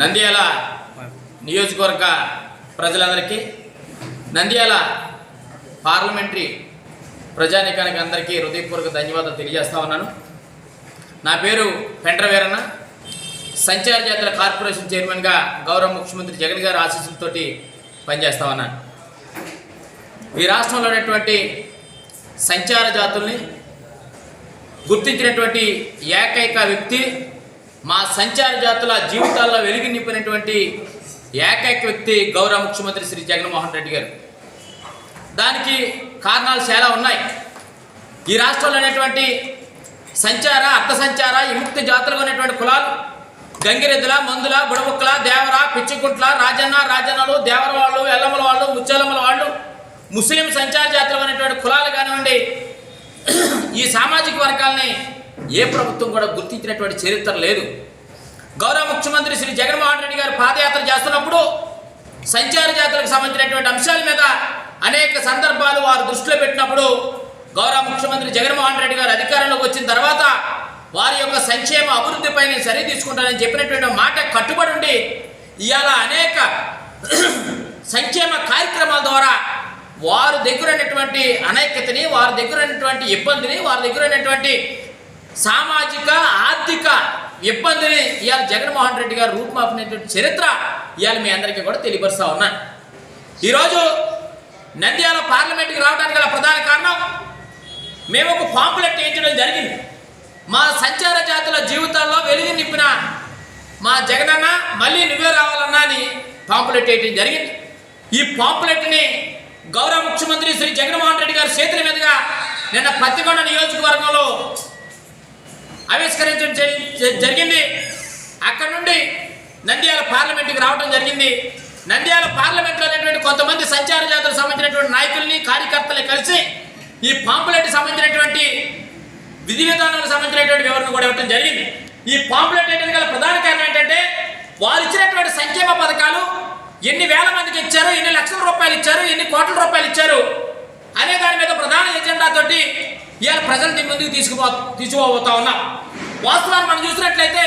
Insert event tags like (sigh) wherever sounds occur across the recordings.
నంద్యాల నియోజకవర్గ ప్రజలందరికీ నంద్యాల పార్లమెంటరీ ప్రజానీకానికి అందరికీ హృదయపూర్వక ధన్యవాదాలు తెలియజేస్తా ఉన్నాను. నా పేరు పెండ్రవీరన్న. సంచార జాతర కార్పొరేషన్ చైర్మన్గా గౌరవ ముఖ్యమంత్రి జగన్ గారి ఆశీస్సులతోటి పనిచేస్తా ఉన్నాను. ఈ రాష్ట్రంలో ఉన్నటువంటి సంచార జాతుల్ని గుర్తించినటువంటి ఏకైక వ్యక్తి మా సంచార జాతుల జీవితాల్లో వెలుగు నింపినటువంటి ఏకైక వ్యక్తి గౌరవ ముఖ్యమంత్రి శ్రీ జగన్మోహన్ రెడ్డి గారు. దానికి కారణాలు చాలా ఉన్నాయి. ఈ రాష్ట్రంలో అనేటువంటి సంచార అర్థ సంచార విముక్తి జాతులుగా ఉన్నటువంటి కులాలు గంగిరెద్దుల మందుల బుడబుక్కల దేవర పిచ్చిగుంట్ల రాజన్న రాజన్నలు దేవర వాళ్ళు ఎల్లమ్మల వాళ్ళు ముచ్చెల్లమ్మల వాళ్ళు ముస్లిం సంచార జాతులు అనేటువంటి కులాలు కానివ్వండి ఈ సామాజిక వర్గాల్ని ఏ ప్రభుత్వం కూడా గుర్తించినటువంటి చరిత్ర లేదు. గౌరవ ముఖ్యమంత్రి శ్రీ జగన్మోహన్ రెడ్డి గారు పాదయాత్ర చేస్తున్నప్పుడు సంచార జాతరకు సంబంధించినటువంటి అంశాల మీద అనేక సందర్భాలు వారు దృష్టిలో పెట్టినప్పుడు గౌరవ ముఖ్యమంత్రి జగన్మోహన్ రెడ్డి గారు అధికారంలోకి వచ్చిన తర్వాత వారి యొక్క సంక్షేమ అభివృద్ధిపై నేను సరి తీసుకుంటానని చెప్పినటువంటి మాట కట్టుబడి ఉండి ఇవాళ అనేక (clears throat) సంక్షేమ కార్యక్రమాల ద్వారా వారు దగ్గర ఉన్నటువంటి అనైక్యతని వారి దగ్గర ఉన్నటువంటి ఇబ్బందిని వారి దగ్గర ఉన్నటువంటి సామాజిక ఆర్థిక ఇబ్బందిని ఇవాళ జగన్మోహన్ రెడ్డి గారు రూపుమాపినటువంటి చరిత్ర ఇవాళ మీ అందరికీ కూడా తెలియపరుస్తా ఉన్నాను ఈరోజు నంద్యాల పార్లమెంట్కి రావడానికి గల ప్రధాన కారణం మేము ఒక పాంపులెట్ వేయించడం జరిగింది. మా సంచార జాతుల జీవితాల్లో వెలుగు నింపిన మా జగనన్న మళ్ళీ నువ్వే రావాలన్నా అని పాంపులెట్ వేయడం జరిగింది. ఈ పాంపులెట్ని గౌరవ ముఖ్యమంత్రి శ్రీ జగన్మోహన్ రెడ్డి గారి చేతుల మీదుగా నిన్న పత్తికొండ నియోజకవర్గంలో ఆవిష్కరించడం జరిగింది. అక్కడ నుండి నంద్యాల పార్లమెంట్కి రావడం జరిగింది. నంద్యాల పార్లమెంట్లో ఉన్నటువంటి కొంతమంది సంచార జాతులకు సంబంధించినటువంటి నాయకుల్ని కార్యకర్తల్ని కలిసి ఈ పాంపులెట్ సంబంధించినటువంటి విధి విధానాలకు సంబంధించినటువంటి వివరణ కూడా ఇవ్వడం జరిగింది. ఈ పాంపులెట్ అనేది గల ప్రధాన కారణం ఏంటంటే వారు ఇచ్చినటువంటి సంక్షేమ పథకాలు ఎన్ని వేల మందికి ఇచ్చారు ఎన్ని లక్షల రూపాయలు ఇచ్చారు ఎన్ని కోట్ల రూపాయలు ఇచ్చారు అనే దాని మీద ప్రధాన ఎజెండాతోటి ఇవాళ ప్రజలు నీ ముందుకు తీసుకుపో తీసుకుపోతా ఉన్నాం. వాస్తవాన్ని మనం చూసినట్లయితే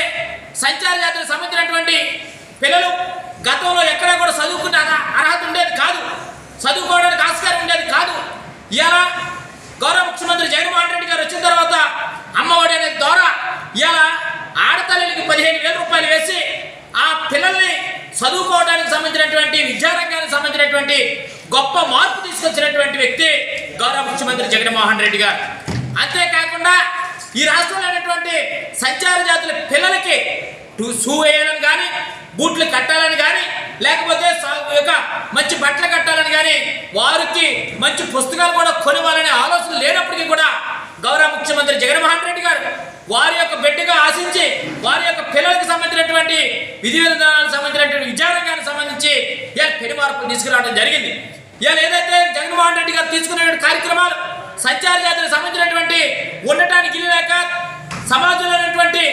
సంచార జాతులకు సంబంధించినటువంటి పిల్లలు గతంలో ఎక్కడా కూడా చదువుకునే అర్హత ఉండేది కాదు. చదువుకోవడానికి ఆస్కారం ఉండేది కాదు. ఇవాళ గౌరవ ముఖ్యమంత్రి జగన్మోహన్ రెడ్డి గారు వచ్చిన తర్వాత అమ్మఒడి అనే ద్వారా ఇవాళ ఆడతల్లికి పదిహేను వేల రూపాయలు వేసి ఆ పిల్లల్ని చదువుకోవడానికి సంబంధించినటువంటి విద్యారంగానికి సంబంధించినటువంటి గొప్ప మార్పు తీసుకొచ్చినటువంటి వ్యక్తి గౌరవ ముఖ్యమంత్రి జగన్మోహన్ రెడ్డి గారు. అంతేకాకుండా ఈ రాష్ట్రంలో ఉన్నటువంటి సంచార జాతుల పిల్లలకి షూ వేయడం కానీ బూట్లు కట్టాలని కానీ లేకపోతే యొక్క మంచి బట్టలు కట్టాలని కానీ వారికి మంచి పుస్తకాలు కూడా కొనివ్వాలనే ఆలోచన లేనప్పటికీ కూడా గౌరవ ముఖ్యమంత్రి జగన్మోహన్ రెడ్డి గారు వారి యొక్క బిడ్డగా ఆశించి వారి యొక్క పిల్లలకు సంబంధించినటువంటి విధి విధానాలకు సంబంధించినటువంటి విచారంగానికి సంబంధించి ఇలా పెను మార్పులు తీసుకురావడం జరిగింది. ఇలా ఏదైతే జగన్మోహన్ రెడ్డి గారు తీసుకునేటువంటి కార్యక్రమాలు సంచార జాతులకు సంబంధించినటువంటి ఉండటానికి ఇల్లు లేక సమాజంలో ఉన్నటువంటి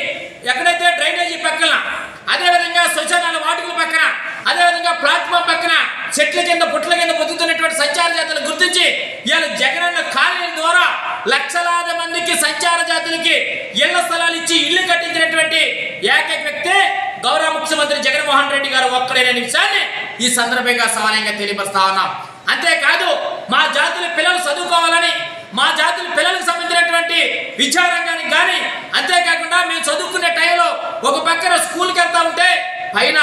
ఎక్కడైతే డ్రైనేజీ పక్కన అదేవిధంగా శ్మశానాల వాటికల పక్కన అదేవిధంగా ప్లాట్ఫామ్ పక్కన చెట్ల కింద పుట్ల కింద పొద్దుతున్నటువంటి సంచార జాతులు గుర్తించి ఇవాళ జగనన్న కాలనీ ద్వారా లక్షలాది మందికి సంచార జాతులకి ఇళ్ళ స్థలాలు ఇచ్చి ఇల్లు కట్టించినటువంటి ఏకైక వ్యక్తి గౌరవ ముఖ్యమంత్రి జగన్మోహన్ రెడ్డి గారు ఒక్కడైన విషయాన్ని ఈ సందర్భంగా సమానంగా తెలియపరుస్తా ఉన్నాం. అంతేకాదు మా జాతుల పిల్లలు చదువుకోవాలని మా జాతుల పిల్లలకు సంబంధించినటువంటి విద్యారంగానికి కానీ అంతేకాకుండా మేము చదువుకునే టైంలో ఒక పక్కన స్కూల్కి వెళ్తా ఉంటే పైన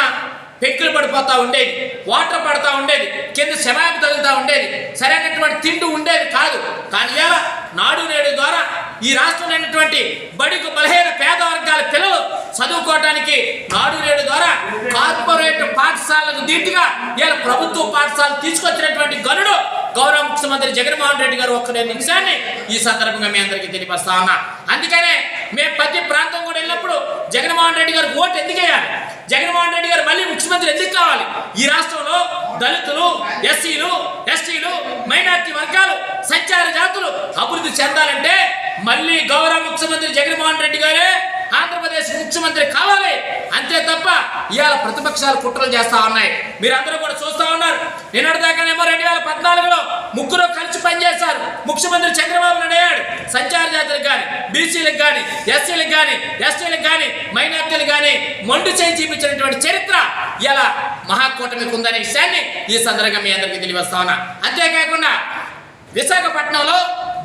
పెక్కులు పడిపోతూ ఉండేది వాటర్ పడతా ఉండేది కింద శవాబు తగులుతూ ఉండేది సరైనటువంటి తిండి ఉండేది కాదు. కానీ ఇలా నాడు నేడు ద్వారా ఈ రాష్ట్రంలోనటువంటి ఉన్నటువంటి బలహీన పేద వర్గాల పిల్లలు చదువుకోవడానికి నాడు నేడు ద్వారా కార్పొరేట్ పాఠశాలకు దీటుగా ఇలా ప్రభుత్వ పాఠశాలలు తీసుకొచ్చినటువంటి గనుడు గౌరవ ముఖ్యమంత్రి జగన్మోహన్ రెడ్డి గారు ఒక్కడే నిమిషాన్ని ఈ సందర్భంగా మీ అందరికీ తెలియపరుస్తా ఉన్నా. అందుకనే మేము ప్రతి ప్రాంతం కూడా వెళ్ళినప్పుడు జగన్మోహన్ రెడ్డి గారు ఓటు ఎందుకు వేయాలి? జగన్మోహన్ రెడ్డి గారు మళ్ళీ ముఖ్యమంత్రి ఎందుకు కావాలి? ఈ రాష్ట్రంలో దళితులు ఎస్సీలు ఎస్టీలు మైనార్టీ వర్గాలు సంచార జాతులు అభివృద్ధి చెందాలంటే మళ్ళీ గౌరవ ముఖ్యమంత్రి జగన్మోహన్ రెడ్డి గారే ఆంధ్రప్రదేశ్ ముఖ్యమంత్రి కావాలి. అంతే తప్ప ఇవాళ ప్రతిపక్షాలు కుట్రలు చేస్తా ఉన్నాయి. మీరందరూ కూడా చూస్తా ఉన్నారు. నిన్నటి దాకానేమో రెండు వేల పద్నాలుగులో ముగ్గురు కలిసి పనిచేశారు. ముఖ్యమంత్రి చంద్రబాబు నాయుడు అయ్యాడు. సంచార జాతులకు కానీ బీసీలకు కానీ ఎస్సీలకు కానీ ఎస్టీలకు కానీ మైనార్టీలకు కానీ మొండు చేయి చూపించినటువంటి చరిత్ర ఇలా మహాకూటమికి ఉందనే విషయాన్ని ఈ సందర్భంగా మీ అందరికీ తెలియవస్తా ఉన్నా. అంతేకాకుండా విశాఖపట్నంలో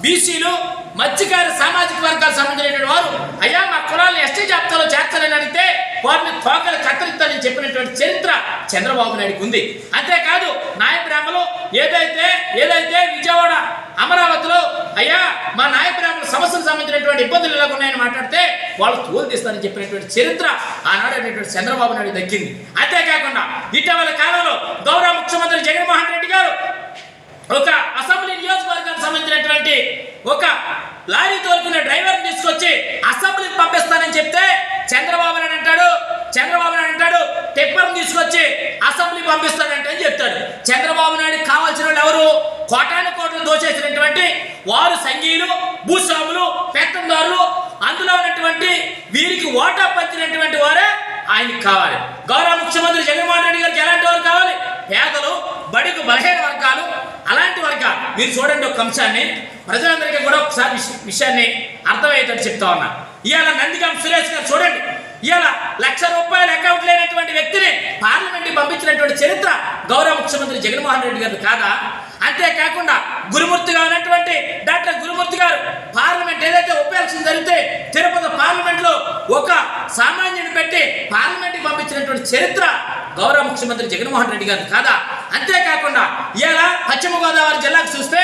బీసీలు మత్స్యకార సామాజిక వర్గాలకు సంబంధించిన వారు అయ్యా మా కులాలను ఎస్టీ జాబితాలో చేర్చాలని అడిగితే వారిని తోకలు కత్తిరిస్తానని చెప్పినటువంటి చరిత్ర చంద్రబాబు నాయుడుకి ఉంది. అంతేకాదు నాయబ్రాహ్మలు ఏదైతే ఏదైతే విజయవాడ అమరావతిలో అయ్యా మా నాయబ్రాహ్మణ సమస్యలకు సంబంధించినటువంటి ఇబ్బందులు ఎలా ఉన్నాయని మాట్లాడితే వాళ్ళు తోర్తీస్తారని చెప్పినటువంటి చరిత్ర ఆనాడు అనేటువంటి చంద్రబాబు నాయుడు దక్కింది అంతేకాకుండా ఇటీవల కాలంలో గౌరవ ముఖ్యమంత్రి జగన్మోహన్ రెడ్డి గారు ఒక అసెంబ్లీ నియోజకవర్గానికి సంబంధించినటువంటి ఒక లారీ తోలుకున్న డ్రైవర్ తీసుకొచ్చి అసెంబ్లీకి పంపిస్తానని చెప్తే చంద్రబాబు నాయుడు అంటాడు చంద్రబాబు నాయుడు అంటాడు టిప్పర్ తీసుకొచ్చి అసెంబ్లీ పంపిస్తానంటే అని చెప్తాడు. చంద్రబాబు నాయుడు కావాల్సిన వాళ్ళు ఎవరు? కోటాను కోట్లు దోచేసినటువంటి వారు సంఘీయులు భూస్వాములు పెత్తందారులు అందులో ఉన్నటువంటి వీరికి ఓటా పంచినటువంటి వారే ఆయనకి కావాలి. గౌరవ ముఖ్యమంత్రి జగన్మోహన్ రెడ్డి గారికి ఎలాంటి వారు కావాలి? పేదలు బడికి బలహీన వర్గాలు అలాంటి వారికి మీరు చూడండి ఒక అంశాన్ని. ప్రజలందరికీ కూడా ఒకసారి విషయాన్ని అర్థమయ్యేటట్టు చెప్తా ఉన్నా. ఇవాళ నందిగం సురేష్ గారు చూడండి. ఇవాళ లక్ష రూపాయల అకౌంట్ లేనటువంటి వ్యక్తిని పార్లమెంట్కి పంపించినటువంటి చరిత్ర గౌరవ ముఖ్యమంత్రి జగన్మోహన్ రెడ్డి గారు కాదా? అంతేకాకుండా గురుమూర్తిగా ఉన్నటువంటి డాక్టర్ గురుమూర్తి గారు పార్లమెంట్ ఏదైతే ఉప జరిగితే తిరుపతి పార్లమెంట్లో ఒక సామాన్యుని పెట్టి పార్లమెంట్కి పంపించినటువంటి చరిత్ర గౌరవ ముఖ్యమంత్రి జగన్మోహన్ రెడ్డి గారు కాదా? అంతేకాకుండా ఇలా పశ్చిమ గోదావరి జిల్లాకు చూస్తే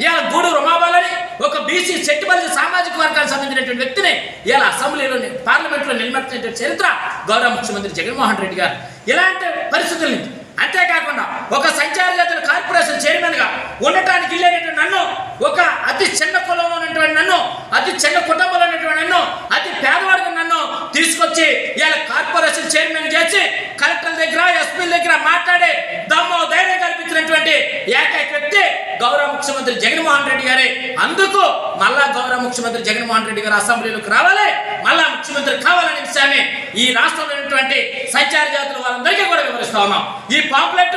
ఇలా గూడు రుమాబాలని ఒక బీసీ చెట్టుపల్లి సామాజిక వర్గానికి సంబంధించినటువంటి వ్యక్తిని ఇలా అసెంబ్లీలో పార్లమెంట్లో నిలబెట్టినటువంటి చరిత్ర గౌరవ ముఖ్యమంత్రి జగన్మోహన్ రెడ్డి గారు ఇలాంటి పరిస్థితుల నుంచి అంతేకాకుండా ఒక సంచార జాతుల కార్పొరేషన్ చైర్మన్గా ఉండటానికి వెళ్ళేటటువంటి నన్ను ఒక అతి చిన్న కులంలో ఉన్నటువంటి నన్ను అతి చిన్న కుటుంబంలో ఉన్నటువంటి నన్ను అతి పేదవాడికి నన్ను తీసుకొచ్చి ఇవాళ కార్పొరేషన్ చైర్మన్ చేసి కలెక్టర్ దగ్గర ఎస్పీ దగ్గర మాట్లాడి దమ్ము ధైర్యం కల్పించినటువంటి ఏకైక వ్యక్తి గౌరవ ముఖ్యమంత్రి జగన్మోహన్ రెడ్డి గారే అందుకు మళ్ళా గౌరవ ముఖ్యమంత్రి జగన్మోహన్ రెడ్డి గారు అసెంబ్లీలోకి రావాలి మళ్ళా ముఖ్యమంత్రి కావాలనే విషయాన్ని ఈ రాష్ట్రంలో ఉన్నటువంటి సంచార జాతుల వారందరికీ కూడా వివరిస్తా ఉన్నాం. ఈ పాంప్లెట్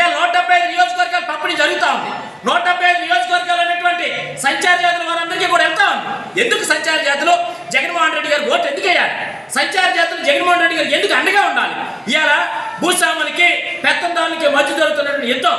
ఏ నూట డెబ్బై ఐదు నియోజకవర్గాలు పంపిణీ జరుగుతూ ఉంది. నూట డెబ్బై ఐదు నియోజకవర్గాలు అనేటువంటి సంచార జాతుల వారందరికీ కూడా వెళ్తా ఉంది. ఎందుకు సంచార జాతులు? జగన్మోహన్ రెడ్డి గారు ఓటు ఎందుకు వేయాలి? సంచార జగన్మోహన్ రెడ్డి గారు ఎందుకు అండగా ఉండాలి? ఇవాళ భూస్వాములకి పెత్తందారులకి మధ్య జరుగుతున్నటువంటి యుద్ధం.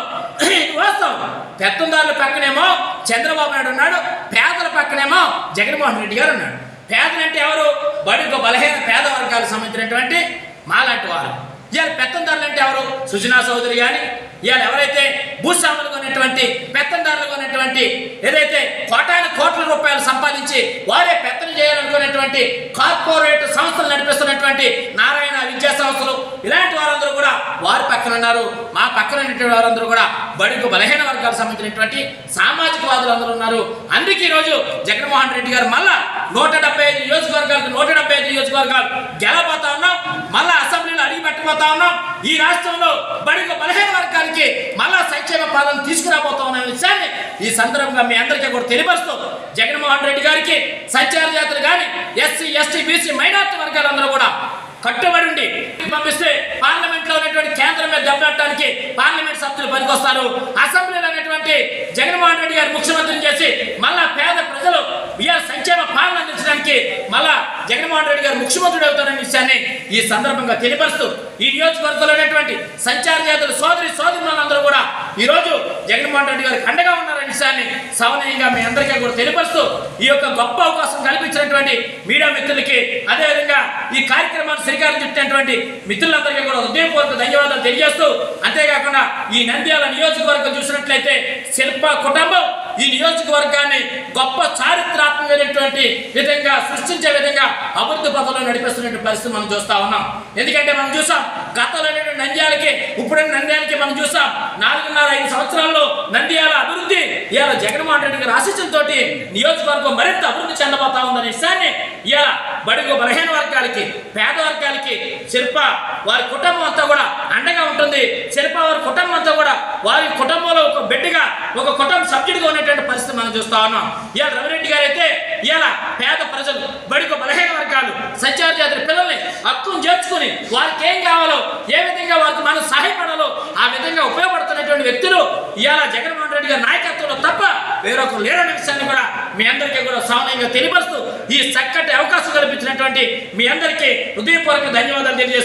వాస్తవం. పెత్తందారుల పక్కనేమో చంద్రబాబు నాయుడు ఉన్నాడు పేదల పక్కనేమో జగన్మోహన్ రెడ్డి గారు ఉన్నాడు. పేదలంటే ఎవరు? బడుగు బలహీన పేద వర్గాలకు సంబంధించినటువంటి మాలాంటి వారు. ఇవాళ పెత్తందారులు అంటే ఎవరు? సుజనా చౌదరి కానీ ఇవాళ ఎవరైతే భూస్వాములుగా ఉన్నటువంటి పెత్తందారులుగా ఉన్నటువంటి ఏదైతే కోటాను కోట్ల రూపాయలు సంపాదించి వారే పెత్తనం చేయాలనుకునేటువంటి కార్పొరేట్ సంస్థలు నడిపిస్తున్నటువంటి నారాయణ విద్యా సంస్థలు ఇలాంటి వారందరూ కూడా వారి పక్కన ఉన్నారు. మా పక్కన ఉన్నటువంటి వారందరూ కూడా బడుగు బలహీన వర్గాలకు సంబంధించినటువంటి సామాజిక వాదులు అందరూ ఉన్నారు. అందుకే ఈరోజు జగన్మోహన్ రెడ్డి గారు మళ్ళా నూట డెబ్బై ఐదు నియోజకవర్గాలకు నూట డెబ్బై ఐదు నియోజకవర్గాలు గెలబోతా ఉన్నాం. మళ్ళా అసెంబ్లీలో అడిగి పెట్టబోతా ఉన్నాం. ఈ రాష్ట్రంలో బడిక బలహీన వర్గానికి మళ్ళా సంక్షేమ పాలన తీసుకురాబోతా విషయాన్ని ఈ సందర్భంగా మీ అందరికీ కూడా తెలియపరుస్తూ జగన్మోహన్ రెడ్డి గారికి సంచార జాతులు కానీ ఎస్సీ ఎస్టీ బీసీ మైనార్టీ వర్గాలందరూ కూడా కట్టుబడి ఉండి పంపిస్తే పార్లమెంట్లో ఉన్నటువంటి కేంద్రం మీద దెబ్బలాడటానికి పార్లమెంట్ సభ్యులు పనికొస్తారు. అసెంబ్లీలో ఉన్నటువంటి జగన్మోహన్ రెడ్డి గారు ముఖ్యమంత్రిని చేసి మళ్ళా పేద ప్రజలు వీఆర్ సంక్షేమ పాలన రాష్ట్రానికి మళ్ళా జగన్మోహన్ రెడ్డి గారు ముఖ్యమంత్రుడు అవుతారనే విషయాన్ని ఈ సందర్భంగా తెలియపరుస్తూ ఈ నియోజకవర్గంలో ఉన్నటువంటి సంచార జాతుల సోదరి సోదరులందరూ కూడా ఈ రోజు జగన్మోహన్ రెడ్డి గారికి అండగా ఉన్నారనే విషయాన్ని సవనీయంగా మీ అందరికీ కూడా తెలియపరుస్తూ ఈ యొక్క గొప్ప అవకాశం కల్పించినటువంటి మీడియా మిత్రులకి అదేవిధంగా ఈ కార్యక్రమాన్ని శ్రీకారం చుట్టినటువంటి మిత్రులందరికీ కూడా హృదయపూర్వక ధన్యవాదాలు తెలియజేస్తూ అంతేకాకుండా ఈ నంద్యాల నియోజకవర్గం చూసినట్లయితే శిల్ప కుటుంబం ఈ నియోజకవర్గాన్ని గొప్ప చారిత్రాత్మకమైనటువంటి విధంగా సృష్టించే విధంగా అభివృద్ధి పథంలో నడిపిస్తున్నటువంటి పరిస్థితి మనం చూస్తా ఉన్నాం. ఎందుకంటే మనం చూసాం గతంలో అనేటువంటి నంద్యాలకి ఇప్పుడే నంద్యాలకి మనం చూసాం నాలుగున్నర ఐదు సంవత్సరాల్లో నంద్యాల అభివృద్ధి ఇవాళ జగన్మోహన్ రెడ్డి గారి నియోజకవర్గం మరింత అభివృద్ధి చెందబోతా ఉందనే విషయాన్ని ఇవాళ బడుగు బలహీన వర్గాలకి పేద వర్గాలకి శిల్ప వారి కుటుంబం అంతా కూడా అండగా ఉంటుంది. శిల్ప వారి కుటుంబం అంతా కూడా వారి కుటుంబంలో ఒక బిడ్డగా ఒక కుటుంబ సభ్యుడిగా ఉన్నటువంటి పరిస్థితి మనం చూస్తా ఉన్నాం. ఇవాళ రవిరెడ్డి గారు అయితే ఇలా పేద ప్రజలు బడుగు బలహీన వర్గాలు సంచార జాతుల అర్థం హక్కును చేర్చుకుని వారికి ఏం కావాలో ఏ విధంగా వారికి మనం సహాయపడాలో ఆ విధంగా ఉపయోగపడుతున్నటువంటి వ్యక్తులు ఇవాళ జగన్మోహన్ రెడ్డి గారి నాయకత్వంలో తప్ప వేరొకరు లేరనే విషయాన్ని కూడా మీ అందరికీ కూడా సామాన్యంగా తెలియపరుస్తూ ఈ చక్కటి అవకాశం కల్పించినటువంటి మీ అందరికీ హృదయపూర్వక ధన్యవాదాలు తెలియజేస్తున్నాను